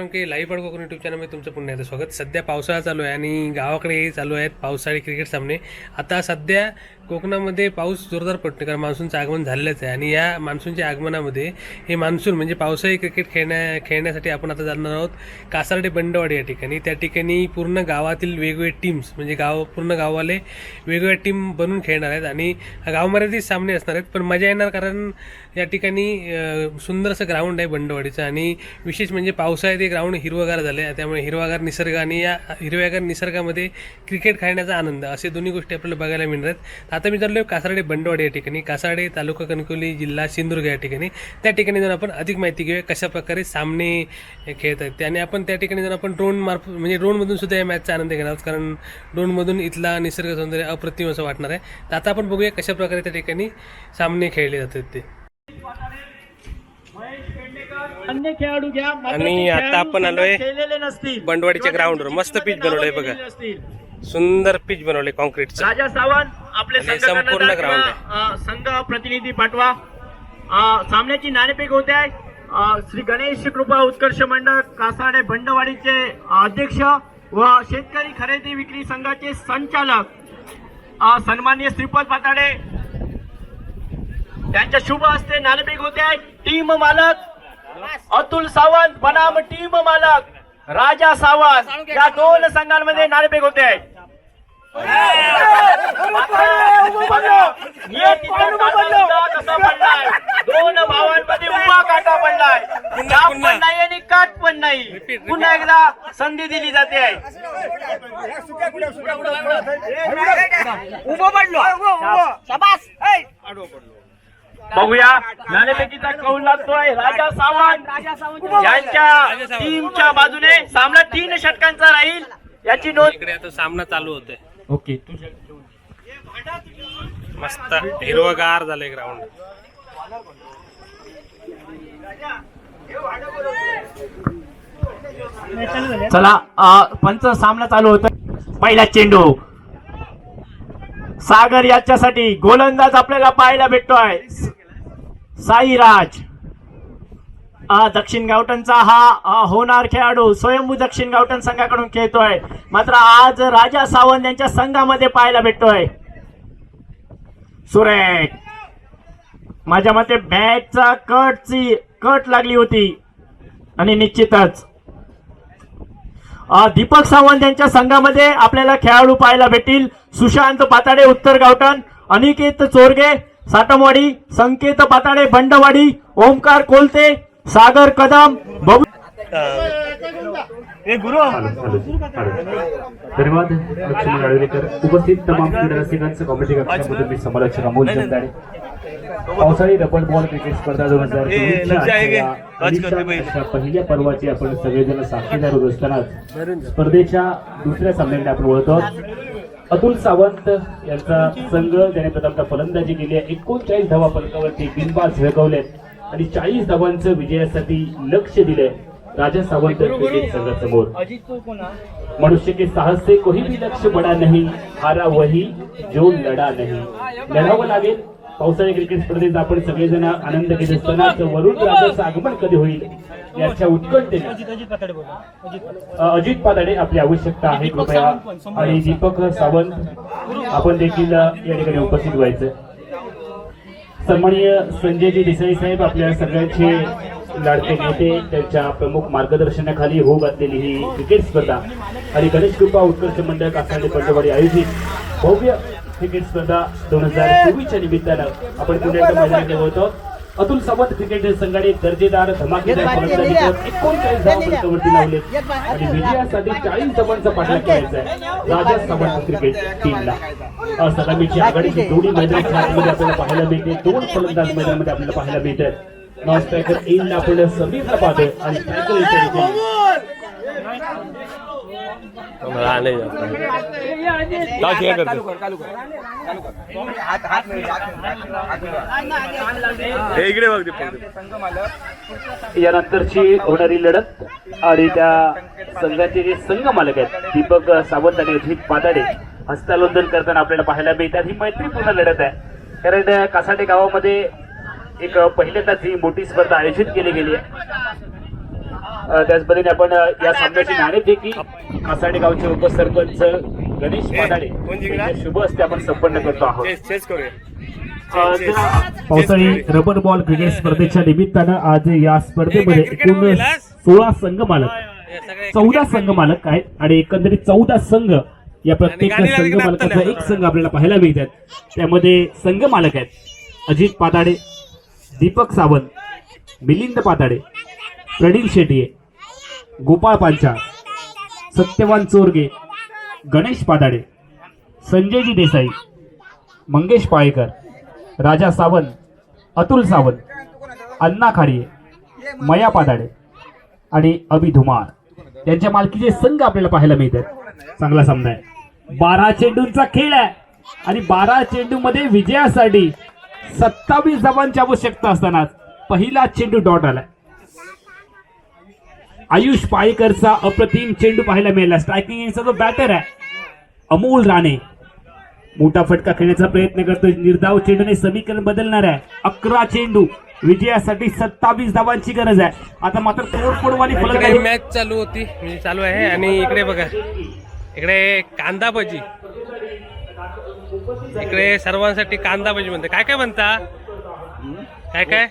मी संदेश लाईव्ह पड यूट्यूब चॅनलमध्ये तुमचं पुन्हा येतं स्वागत. सध्या पावसाळा चालू आहे आणि गावाकडे चालू आहेत पावसाळी क्रिकेट सामने. आता सध्या कोकणामध्ये पाऊस जोरदार पडतो कारण मान्सूनचं आगमन झालेलंच आहे. आणि या मान्सूनच्या आगमनामध्ये हे मान्सून म्हणजे पावसाळी क्रिकेट खेळण्या खेळण्यासाठी आपण आता जाणार आहोत कासारडे बंडवाडी या ठिकाणी. त्या ठिकाणी पूर्ण गावातील वेगवेगळे टीम्स म्हणजे गाव पूर्ण गाववाले वेगवेगळ्या टीम बनवून खेळणार आहेत. आणि गावमर्यादित सामने असणार आहेत. पण मजा येणार कारण या ठिकाणी सुंदर असं ग्राउंड आहे बंडवाडीचं. आणि विशेष म्हणजे पावसाळ्यात हे ग्राउंड हिरवगार झालं आहे त्यामुळे हिरवागार निसर्ग आणि या हिरव्यागार निसर्गामध्ये क्रिकेट खेळण्याचा आनंद. असे दोन्ही गोष्टी आपल्याला बघायला मिळणार आहेत. आता मी चाललो कासारडे बंडवाडी या ठिकाणी. कासारडे तालुका कणकवली जिल्हा सिंधुदुर्ग या ठिकाणी. त्या ठिकाणी जाऊन आपण अधिक माहिती घेऊया कशा प्रकारे सामने खेळत आहेत. आणि आपण त्या ठिकाणी जाऊन आपण ड्रोन मार्फत म्हणजे ड्रोनमधून सुद्धा या मॅचचा आनंद घेणार आहोत. कारण ड्रोनमधून इथला निसर्ग सौंदर्य अप्रतिम असं वाटणार आहे. तर आता आपण बघूया कशा प्रकारे त्या ठिकाणी सामने खेळले जातात ते. अन्य खेळाडू घ्या. आणि आता आपण आलोय खेळलेले नसतील. बंडवाडीच्या ग्राउंडवर. मस्त पुस्तकात बनवलंय नावं बघा. सुंदर पिच बनवले कॉन्क्रीटचं राजा सावंत आपले संपूर्ण अ, संघ प्रतिनिधी पाठवा. सामन्याची नाणेफेक होते आहे. श्री गणेश कृपा उत्कर्ष मंडळ कासाडे बंडवाडीचे अध्यक्ष व शेतकरी खरेदी विक्री संघाचे संचालक. अ, सन्माननीय श्रीपद पाताडे त्यांच्या शुभ हस्ते नाणेफेक होते आहे. टीम मालक अतुल सावंत बनाम टीम मालक राजा सावंत या दोन संघांमध्ये नाणेफेक होते आहे. कसा पडलाय दोन भावांमध्ये उभा काटा पडलाय काप पुन्हा. पण नाही आणि काट पण नाही Repeat, पुन्हा एकदा संधी दिली जाते आहे. बघूया नाणेफेकीचा कौल लागतोय राजा सावंत. यांच्या टीमच्या बाजूने सामना तीन षटकांचा राहील. याची नोंद इकडे आता सामना चालू होतोय. ओके. मस्त हिरवगार झालंय ग्राउंड चला पंच सामना चालू होत पहिला चेंडू. सागर याच्यासाठी गोलंदाज आपल्याला पाहायला भेटतोय. साईराज. दक्षिण गावटनचा हा होणार खेळाडू स्वयंभू दक्षिण गावटन संघाकडून खेळतोय. मात्र आज राजा सावंत यांच्या संघामध्ये पाहायला भेटतोय. सुरेख. माझ्या मते बॅटचा कटची कट लागली होती. आणि निश्चितच. दीपक सावंत यांच्या संघामध्ये आपल्याला खेळाडू पाहायला भेटतील. सुशांत पाताडे उत्तर गावटन अनिकेत चोरगे साटमवाडी संकेत पाताडे बंडवाडी ओमकार कोलते सागर कदम बबू धन्यवाद. लक्ष्मण आळवेकर उपस्थित तमाम क्रीडा रसिकांचं कॉमेडी कक्षामध्ये मी समालोचक अमोल जगदाळे. पावसाळी रबर बॉल क्रिकेट स्पर्धा दोन हजार पहिल्या पर्वाची आपण सगळेजण साक्षीदार होत असतानाच स्पर्धेच्या दुसऱ्या सामन्याकडे आपण वळतो आहोत. अतुल सावंत यांचा संघ ज्याने प्रथमतः फलंदाजी केली आहे. एकोणचाळीस धावा फलकावरती बिनबाद झळकवल्यात आणि चाळीस धावांचं विजयासाठी लक्ष दिलंय राजा सावंत क्रिकेट संघासमोर. मनुष्य के साहस से कोई भी लक्ष्य बड़ा नहीं हारा वही जो लढा नाही. लढावं लागेल. पावसाळी क्रिकेट स्पर्धेत आपण सगळेजण आनंद घेत असताना वरुण राजाचं आगमन कधी होईल याच्या उत्कंठेने. अजित पाताडे आपली आवश्यकता आहे कृपया. आणि दीपक सावंत आपण देखील या ठिकाणी उपस्थित व्हायचं. सन्माननीय संजयजी देसाई साहेब आपल्या सगळ्यांचे लाडके नेते त्यांच्या प्रमुख मार्गदर्शनाखाली होऊ घातलेली ही क्रिकेट स्पर्धा आणि गणेश कृपा उत्कर्ष मंडळ कासांडे पंढरवाडी आयोजित भव्य क्रिकेट स्पर्धा दोन हजार चोवीसच्या निमित्तानं आपण पुण्याच्या मैदानात होतो. अतुल सावंत क्रिकेट संघाने दर्जेदार धमाकेदार एकोणचाळीस लावले. आणि विजयासाठी चाळीस धावांचा पाठलाग करायचा आहे. राजा सावंत क्रिकेट टीमला. अ, सलामीची आघाडीची जोडी आतमध्ये आपल्याला पाहायला मिळते. दोन फलंदाज मैदानामध्ये आपल्याला पाहायला मिळतात नॉन स्ट्रायकर एनला आपण समीरला पाहतोय आणि स्ट्रायकर इथे इकडे बघ यानंतरची होणारी लढत आणि त्या संघाचे जे संघ मालक आहेत दीपक सावंत आणि अजित पाताडे हस्तालोंदन करताना आपल्याला पाहायला मिळतात. ही मैत्रीपूर्ण लढत आहे. कारण कासाटे गावामध्ये एक पहिल्यांदाच ही मोठी स्पर्धा आयोजित केली गेली आहे. त्याच पद्धतीने आपण या सामन्याची नाणेफेकी कासाडे गावचे उपसरपंच गणेश पादाडे शुभ हस्ते आपण संपन्न करतो आहोत. पावसाळी रबर बॉल क्रिकेट स्पर्धेच्या निमित्तानं आज या स्पर्धेमध्ये एकूण सोळा संघ मालक चौदा संघ मालक आहेत आणि एकंदरीत चौदा संघ या प्रत्येक संघ मालकाचा. एक संघ आपल्याला पाहायला मिळतात. त्यामध्ये संघ मालक आहेत. अजित पाताडे दीपक सावंत मिलिंद पाताडे प्रणील शेट्ये गोपाळ पांचाळ सत्यवान चोरगे गणेश पादाडे संजयजी देसाई मंगेश पाळेकर राजा सावंत अतुल सावंत अण्णा खाडिये मया पादाडे आणि अभि धुमाळ. त्यांच्या मालकीचे संघ आपल्याला पाहायला मिळतात. चांगला सामना आहे. बारा चेंडूंचा खेळ आहे. आणि बारा चेंडू मध्ये विजयासाठी सत्तावीस धावांची आवश्यकता असतानाच पहिला चेंडू डॉट आलाय. आयुष पायकरचा अप्रतिम चेंडू पाहायला मिळाला. स्ट्रायकिंगचा जो बॅटर आहे अमोल राणे. मोठा फटका खेळण्याचा प्रयत्न करतोय. निर्धाव चेंडूने समीकरण बदलणार आहे. अकरा चेंडू. विजयासाठी सत्तावीस धावांची गरज आहे. आता मात्र तोडफोडवाली फलंदाजी. मॅच चालू होती. म्हणजे चालू आहे आणि इकडे बघा. इकडे कांदा भजी इकडे सर्वांसाठी कांदा भजी म्हणते काय काय म्हणता? काय काय?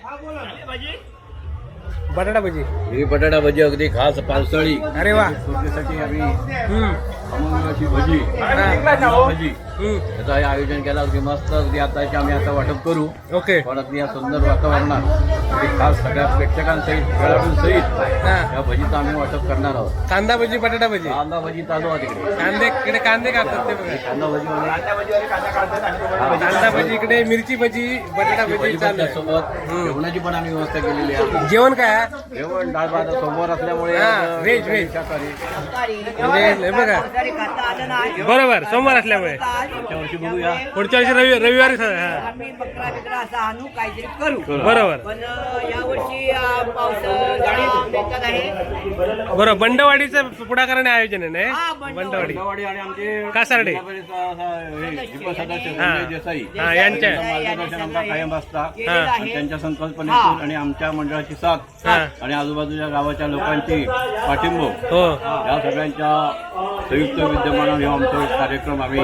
बटाटा भजी. ही बटाटा भजी अगदी खास पावसाळी. अरे वा. आम्ही भजी. भजी. याचं हे आयोजन केलं अगदी मस्त अगदी आता आम्ही आता वाटप करू. ओके. पण अगदी या सुंदर वातावरणात अगदी खास सगळ्या प्रेक्षकांसहित खेळाडूंसहित हा. या भजीचं आम्ही वाटप करणार आहोत. कांदा भजी बटाटा भजी. कांदा भजी चालू आहे तिकडे. कांदे इकडे कांदे काढतात ते बघा. कांदा भजी कांदा भजी इकडे मिरची भजी बटाटा भजी चालू आहे. सोबत जेवणाची पण आम्ही व्यवस्था केलेली आहे. जेवण काय? जेवण डाळ भात सोमवार असल्यामुळे हा, व्हेज, व्हेज. शाकाहारी म्हणजे हे बघा. बरोबर सोमवार असल्यामुळे. वर्षी बघूया. पुढच्या वर्षी रवि रविवारी हा. आम्ही बकरा बिकरा असं आणू काहीतरी करू. बरोबर. पण पाऊस गाडी बेतात आहे. बरोबर. बंडवाडीचं पुढाकाराने आयोजन आहे हा, ना बंडवाडी. बंडवाडी आणि आमचे कासार्डे. देसाई. हा यांच्या. त्यांचं मार्गदर्शन आमचा कायम असता. केलेलं हा. आणि आहे त्यांच्या संकल्पनेतून आणि आमच्या मंडळाची साथ हा. आणि आजूबाजूच्या गावाच्या लोकांची पाठिंबा. हो. या सगळ्यांच्या संयुक्त विद्यमानाने हा आमचा एक कार्यक्रम आम्ही.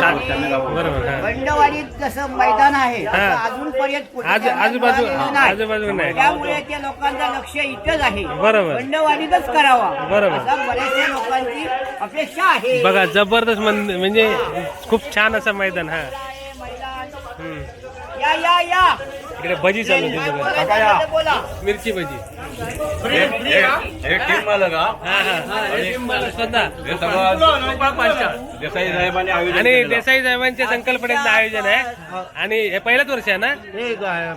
बरोबर हा. बंडवाडीत जसं मैदान आहे हा. कुठे आज- त्याला आजूबाजू- नाही. आजूबाजू नाही. त्यामुळे त्या लोकांचं लक्ष इथंच आहे बरोबर. बंडवाडीतच करावा बरोबर. असं बऱ्याचशा लोकांची अपेक्षा आहे बघा जबरदस्त मंद म्हणजे खूप छान असं मैदान हा. हम्म. या या या इकडे भजी चालू होती बोला मिरची भजी. एक टीम आलं का? हा हा स्वतः हे सगळं देसाई साहेबांनी आयोजन आणि केलेलं. देसाई साहेबांच्या संकल्पनेचं आयोजन आहे. आणि हे पहिलंच वर्ष आहे ना?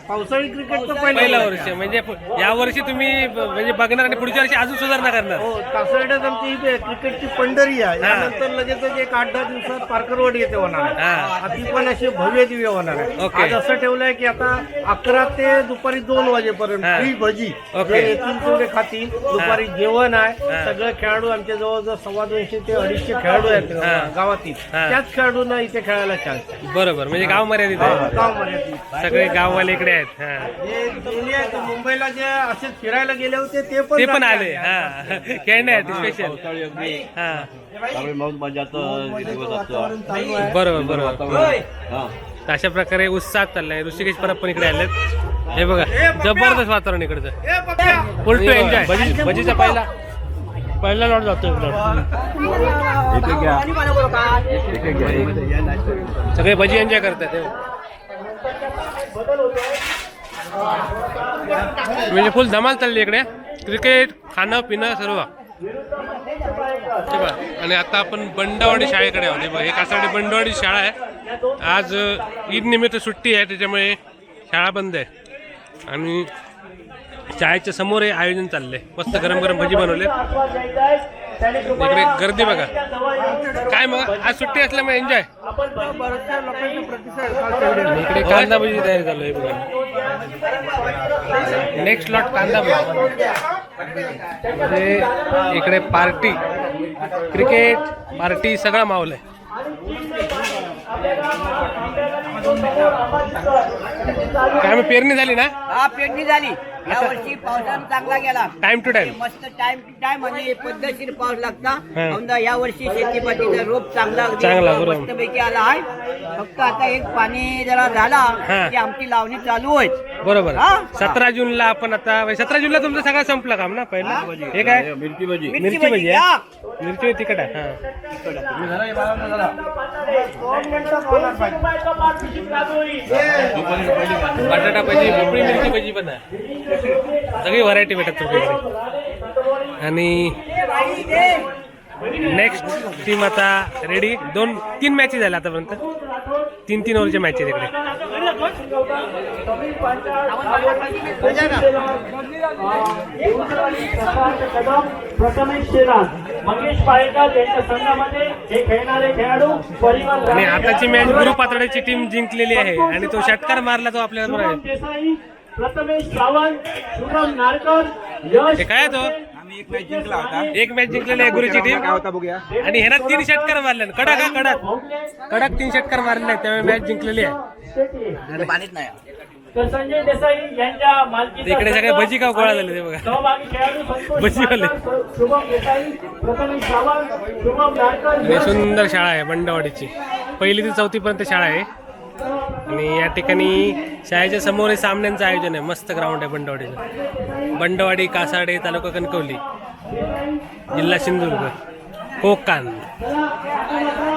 पावसाळी क्रिकेटचं पहिलं वर्ष. म्हणजे या वर्षी तुम्ही ब- म्हणजे बघणार आणि पुढच्या वर्षी अजून सुधारणा करणार. हो कासरड्यात आमची क्रिकेटची पंढरी आहे. हा. यानंतर लगेचच एक आठ दहा दिवसात पारकरवाडी येथे होणार आहे. हा. ती पण अशी भव्य दिव्य होणार आहे. ओके. आज असं ठेवलंय की आता अकरा ते दुपारी दोन वाजेपर्यंत हा. फ्री भजी. ओके. जे येथील तेवढे खातील दुपारी जेवण आहे. सगळे खेळाडू आमच्या जवळजवळ सव्वा दोनशे ते अडीचशे खेळाडू आहेत हा. गावातील. हा. त्याच खेळाडूंना इथे खेळायला चान्स आहे. बरोबर म्हणजे गाव मर्यादित आहे. गाव मर्यादित सगळे गाववाले इकडे आहेत हा. जे आहेत, मुंबईला जे असे फिरायला गेले होते ते पण ते पण आले आहे. हा. खेळण्यासाठी स्पेशल पावसाळी अगदी हा. त्यावेळी मौज मजाचं दिवस असतो. वातावरण चालू आहे. बरोबर बरोबर. हा. तर अशा प्रकारे उत्साह चाललाय. ऋषिकेश परब पण इकडे आलेत. हे बघा जबरदस्त वातावरण इकडचं. फुल टू एन्जॉय भजी भजीचा पहिला पहिला लॉट जातो सगळे भजी एन्जॉय करतात. म्हणजे फुल धमाल चालली इकडे. क्रिकेट खाणं पिणं सर्व. हे बघा. आणि आता आपण बंडवाडी शाळेकडे आहोत. हे हे कासाडी बंडवाडी शाळा आहे? आज ईदनिमित्त ईद निमित्त सुट्टी आहे त्याच्यामुळे शाळा बंद आहे. आणि शाळेच्या समोर हे आयोजन चाललंय. मस्त गरम गरम भजी बनवले. इकडे गर्दी बघा. काय मग आज सुट्टी असल्यामुळे एन्जॉय? इकडे कांदा भजी तयार चालू आहे बघा. नेक्स्ट लॉट कांदा भजी. म्हणजे इकडे पार्टी क्रिकेट पार्टी सगळा माहोल आहे काय मग पेरणी झाली ना? हा पेरणी झाली. या वर्षी पावसानं चांगला गेला. टाइम टू टाइम मस्त टाइम टू टाइम आणि पद्धतशीर पाऊस लागता. समजा या वर्षी शेतीपातीचा रोप चांगला चांगला, बरोबर. मस्तपैकी आला आहे. फक्त आता एक पाणी जरा झाला. की आमची लावणी चालू होईल. बरोबर. हा? सतरा जूनला आपण आता सतरा जूनला तुमचं सगळं संपलं काम ना पहिलं? हे? काय? मिरची भजी. मिरची भजी मिरची तिखट आहे हा. बटाटा भजी भोपळी मिरची भजी पण आहे. सगळी व्हरायटी भेटत तुमच्याकडे. आणि नेक्स्ट टीम आता रेडी दोन तीन मॅचेस झाल्या आतापर्यंत. तीन तीन ओव्हरच्या मॅच आहेत इकडे. आणि आताची मॅच गुरु पातळीची टीम जिंकलेली आहे. आणि तो षटकार मारला तो आपल्याला बरं शुभम आहे देसाई प्रथमेश सावंत शुभम नारकर यश काय तो? आम्ही एक मॅच जिंकला होता. एक मॅच जिंकलेली आहे गुरुची टीम काय होता बघूया आणि ह्याला तीन षटकार मारले कडक हा कडक. कडक तीन षटकार मारले आहेत त्यामुळे मॅच जिंकलेली आहे. पाणीच नाही. तर संजय देसाई यांच्या मालकीचा इकडे सगळे भजी गाव गोळा झाले ते बघा. सहभागी खेळाडू संतोष भजीवाले. शुभम देसाई प्रथमेश सावंत शुभम नारकर आणि यश सुंदर शाळा आहे बंडवाडीची. पहिली ते चौथी पर्यंत शाळा आहे. आणि या ठिकाणी शाळेच्या समोर हे सामन्यांचं आयोजन आहे. मस्त ग्राउंड आहे बंडवाडीचं. बंडवाडी कासाडे तालुका कणकवली जिल्हा सिंधुदुर्ग कोकण.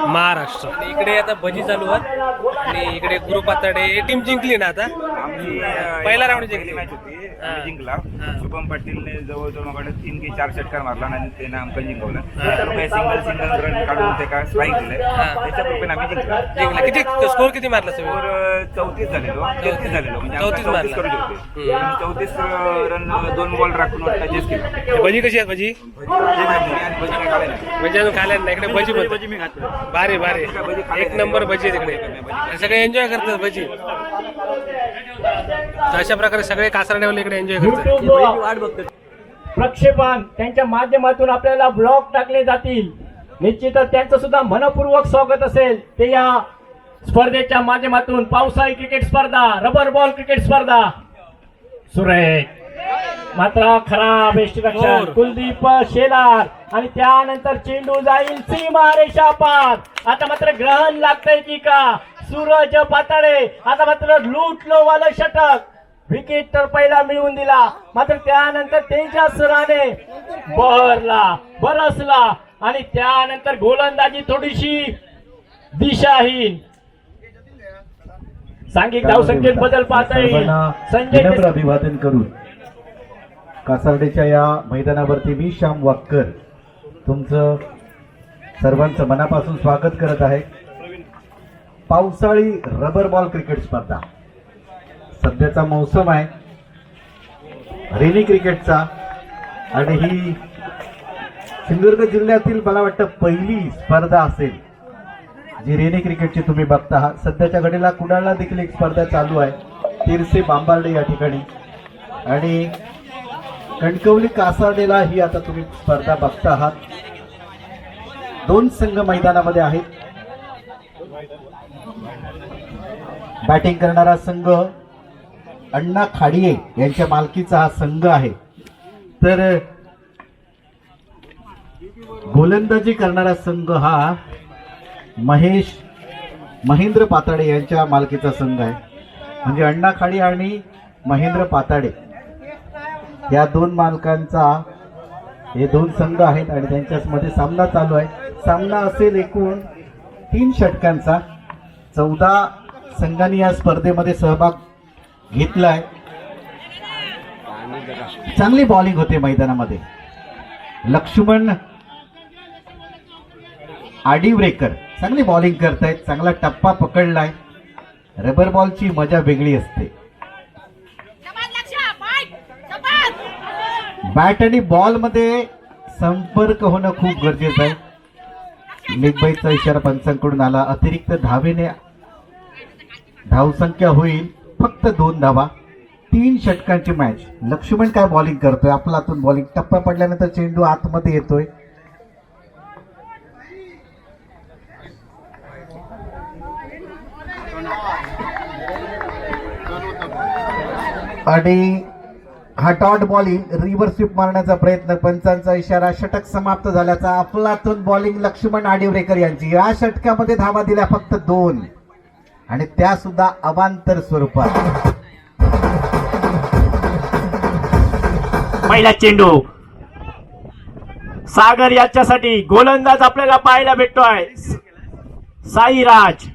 महाराष्ट्र. आणि इकडे आता भजी चालू आहेत. आणि इकडे गुरु पाताडे टीम जिंकली ना आता? पहिला राऊंड जिंकली. मॅच होती. हा. जिंकला. हा. शुभम पाटीलने जवळजवळ माझ्याकडे तीन की चार षटकार मारला आणि त्याने आमचं जिंकवलं. सिंगल सिंगल रन काढून ते का स्ट्राईक दिले हा. त्याच्या कृपेने आम्ही जिंकलो. जिंकला. किती? स्कोर किती मारला तुम्ही? स्कोर चौतीस झालेलो तेहतीस झालेलो म्हणजे चौतीस चौतीस मारला. करू शकतो. हम्म. आणि चौतीस रन दोन बॉल राखून टचेस केला. भजी कशी आहेत भजी? भजी नाही, आणि भजी खाल्ले नाही. अजून इकडे भजी भजी मी खातो भारी भारी. एक नंबर भजी तिकडे. सगळे एन्जॉय करतात भजी. अशा प्रकारे सगळे कासरडेवाले इकडे एन्जॉय करतात. बघतात प्रक्षेपण त्यांच्या माध्यमातून आपल्याला ब्लॉग टाकले जातील. निश्चितच त्यांचं सुद्धा मनपूर्वक स्वागत असेल. ते या स्पर्धेच्या माध्यमातून पावसाळी क्रिकेट स्पर्धा रबर बॉल क्रिकेट स्पर्धा. सुरेख. मात्र खराब यष्टीरक्षण फोर. कुलदीप शेलार आणि त्यानंतर चेंडू जाईल सीमा रेषा पार. आता मात्र ग्रहण लागतंय की का? सूरज पाताळे आता मात्र लुटलो वालं षटक. विकेट तर पहिला मिळवून दिला. मात्र त्यानंतर तेजस राणे बहरला बरसला आणि त्यानंतर गोलंदाजी थोडीशी दिशाहीन. सांघिक धावसंख्येत बदल पाहता येईल. संजय अभिवादन करून. कासारडेच्या या मैदानावरती मी श्याम वाक्कर तुमचं सर्वांचं मनापासून स्वागत करत आहे. पावसाळी रबर बॉल क्रिकेट स्पर्धा. सध्याचा मौसम आहे. रेनी क्रिकेटचा. आणि ही सिंधुदुर्ग जिल्ह्यातील मला वाटतं पहिली स्पर्धा असेल. जी रेनी क्रिकेटची तुम्ही बघता आहात. सध्याच्या घडीला कुडाळला देखील एक स्पर्धा चालू आहे. तिरसे बांबार्डे या ठिकाणी. आणि कणकवली कासारडेला ही आता तुम्ही स्पर्धा बघता आहात. दोन संघ मैदानामध्ये आहेत. बॅटिंग करणारा संघ अण्णा खाडिये यांच्या मालकीचा हा संघ आहे. तर गोलंदाजी करणारा संघ हा महेश महेंद्र पाताडे यांच्या मालकीचा संघ आहे. म्हणजे अण्णा खाडी आणि महेंद्र पाताडे. या दोन मालकांचा हे दोन संघ आहेत आणि त्यांच्यामध्ये सामना चालू आहे. सामना असेल एकूण तीन षटकांचा. चौदा संघांनी या स्पर्धेमध्ये सहभाग घेतलाय. चांगली बॉलिंग होते मैदानामध्ये. लक्ष्मण आडिवरेकर चांगली बॉलिंग करतायत चांगला टप्पा पकडलाय. रबर बॉलची मजा वेगळी असते. बॅट आणि बॉलमध्ये संपर्क होणं खूप गरजेचं आहे. लिगबाईचा इशारा पंचांकडून आला. अतिरिक्त धावेने धावसंख्या होईल. फक्त दोन धावा. तीन षटकांची मॅच लक्ष्मण काय बॉलिंग करतोय? आपला हातून बॉलिंग टप्पा पडल्यानंतर चेंडू आतमध्ये येतोय. आणि हा डॉट बॉलिंग रिव्हर स्वीप मारण्याचा प्रयत्न पंचांचा इशारा षटक समाप्त झाल्याचा अफलातून बॉलिंग लक्ष्मण आडिवरेकर यांची. या षटकामध्ये धावा दिल्या फक्त दोन. आणि त्या सुद्धा अवांतर स्वरूपात. पहिला चेंडू. सागर याच्यासाठी गोलंदाज आपल्याला पाहायला भेटतोय. साईराज.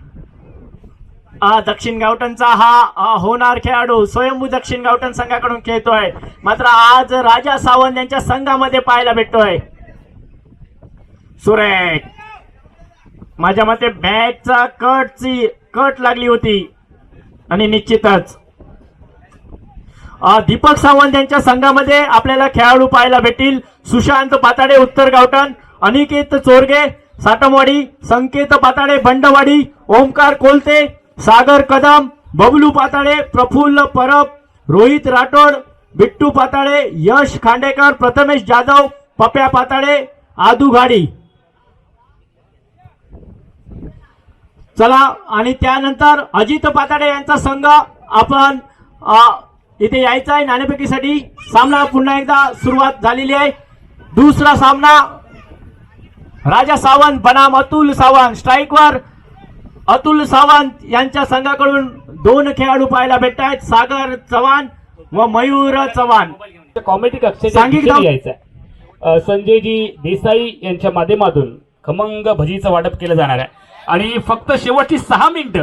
दक्षिण गावटनचा हा होणार खेळाडू स्वयंभू दक्षिण गावटन संघाकडून खेळतोय. मात्र आज राजा सावंत यांच्या संघामध्ये पाहायला भेटतोय. सुरेख. माझ्या मते बॅटचा कटची कट लागली होती. आणि निश्चितच. दीपक सावंत यांच्या संघामध्ये आपल्याला खेळाडू पाहायला भेटतील. सुशांत पाताडे उत्तर गावटन अनिकेत चोरगे साटमवाडी संकेत पाताडे बंडवाडी ओमकार कोलते सागर कदम बबलू पाताळे प्रफुल्ल परब रोहित राठोड बिट्टू पाताळे यश खांडेकर प्रथमेश जाधव पप्या पाताळे आदू घाडी चला आणि त्यानंतर अजित पाताडे यांचा संघ आपण इथे यायचा आहे नाणेफेकीसाठी. सामना पुन्हा एकदा सुरुवात झालेली आहे. दुसरा सामना राजा सावंत बनाम अतुल सावंत स्ट्राईकवर अतुल सावंत यांच्या संघाकडून दोन खेळाडू पाहायला भेटत आहेत. सागर चव्हाण व मयूर चव्हाण. कॉमेडी. अ, संजयजी देसाई यांच्या माध्यमातून खमंग भजीचं वाटप केलं जाणार आहे. आणि फक्त शेवटची सहा मिनिटं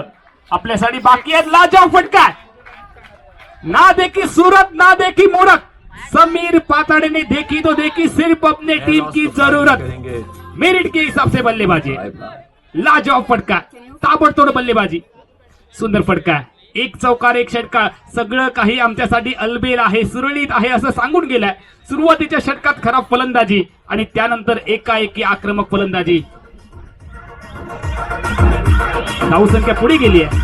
आपल्यासाठी बाकी आहेत. लाजाव फटका ना देखी सूरत ना देखी मूरत समीर पाताड़े ने देखी तो देखी सिर्फ अपने टीम की जरूरत. मेरिट के हिसाब से बल्लेबाजी. लाजवाब फटका ताबडतोड बल्लेबाजी. सुंदर फटका एक चौकार एक षटकार सगळं काही आमच्यासाठी अलबेल आहे सुरळीत आहे असं सांगून गेलाय. सुरुवातीच्या षटकात खराब फलंदाजी आणि त्यानंतर एकाएकी आक्रमक फलंदाजी. धावसंख्या पुढे गेली आहे.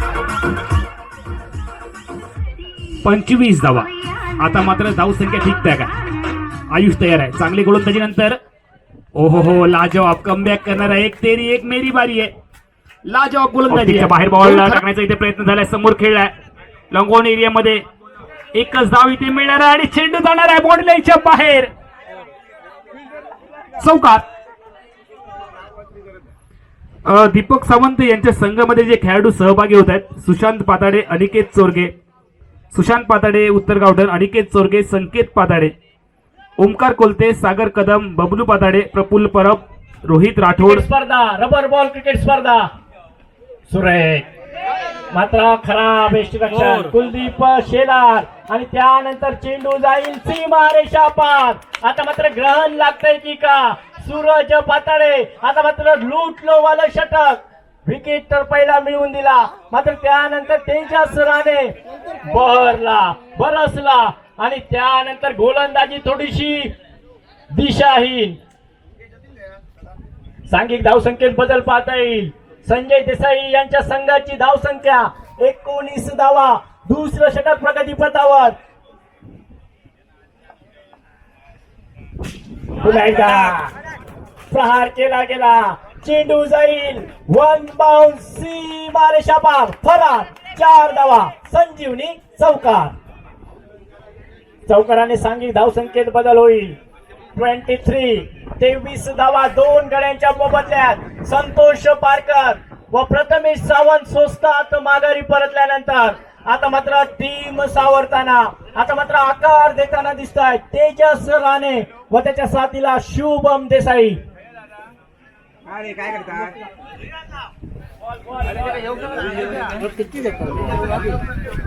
पंचवीस धावा. आता मात्र धावसंख्या ठीक आहे का? आयुष तयार आहे. चांगली गोलंदाजीनंतर ओहो हो लाजवाब कमबॅक करणारा एक तेरी एक मेरी बारी आहे. लाजवाब गोलंदाजी आहे. बाहेर बॉल टाकण्याचा इथे प्रयत्न झालाय समोर खेळलाय. लंगोन एरियामध्ये एकच धाव इथे मिळणार आहे आणि चेंडू जाणार आहे बॉडलाईच्या बाहेर. चौकात अ, दीपक सावंत यांच्या संघामध्ये जे खेळाडू सहभागी होत आहेत सुशांत पाताडे अनिकेत चोरगे. सुशांत पाताडे उत्तर गावठण अनिकेत चोरगे संकेत पाताडे. ओमकार कोलते सागर कदम बबलू पाताडे प्रफुल्ल परब रोहित राठोड. स्पर्धा रबर बॉल क्रिकेट स्पर्धा. सुरेख. मात्र खराब रक्षण कुलदीप शेलार आणि त्यानंतर चेंडू जाईल सीमा रेषा पार. आता मात्र ग्रहण लागतंय की का? सूरज पाताळे आता मात्र लुटलो वालं षटक. विकेट तर पहिला मिळवून दिला. मात्र त्यानंतर तेजस राणे बहरला बरसला. आणि त्यानंतर गोलंदाजी थोडीशी दिशाहीन. सांघिक धावसंख्येत बदल पाहता येईल. संजय देसाई यांच्या संघाची धावसंख्या एकोणीस धावा दुसरं षटक प्रगतीपथावर पुन्हा प्रहार केला गेला. चेंडू जाईल. वन बाउंड सी मारेशा पार फरार. चार धावा. संजीवनी चौकार. चौकाराने सांगितले धावसंख्येत बदल होईल. ट्वेंटी थ्री तेवीस धावा दोन गड्यांच्या मोबदल्यात. संतोष पारकर व प्रथमेश सावंत स्वस्तात माघारी परतल्यानंतर आता मात्र टीम सावरताना आता मात्र आकार देताना दिसत आहेत तेजस राणे व त्याच्या साथीला शुभम देसाई. अरे काय करता?